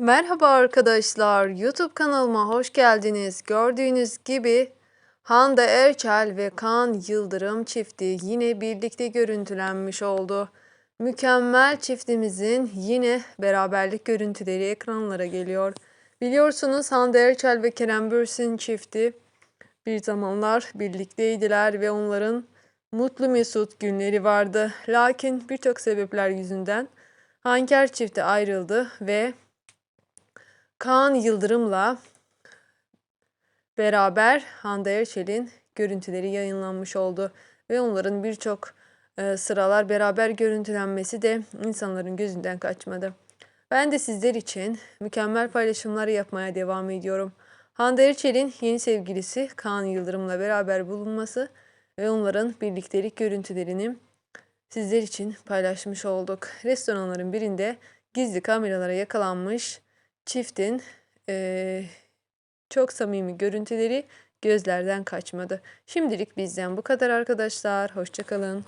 Merhaba arkadaşlar, YouTube kanalıma hoş geldiniz. Gördüğünüz gibi Hande Erçel ve Kaan Yıldırım çifti yine birlikte görüntülenmiş oldu. Mükemmel çiftimizin yine beraberlik görüntüleri ekranlara geliyor. Biliyorsunuz Hande Erçel ve Kerem Bürsin çifti bir zamanlar birlikteydiler ve onların mutlu mesut günleri vardı. Lakin birçok sebepler yüzünden Hanker çifti ayrıldı ve Kaan Yıldırım'la beraber Hande Erçel'in görüntüleri yayınlanmış oldu ve onların birçok e, sıralar beraber görüntülenmesi de insanların gözünden kaçmadı. Ben de sizler için mükemmel paylaşımlar yapmaya devam ediyorum. Hande Erçel'in yeni sevgilisi Kaan Yıldırım'la beraber bulunması ve onların birliktelik görüntülerini sizler için paylaşmış olduk. Restoranların birinde gizli kameralara yakalanmış çiftin eee, çok samimi görüntüleri gözlerden kaçmadı. Şimdilik bizden bu kadar arkadaşlar. Hoşçakalın.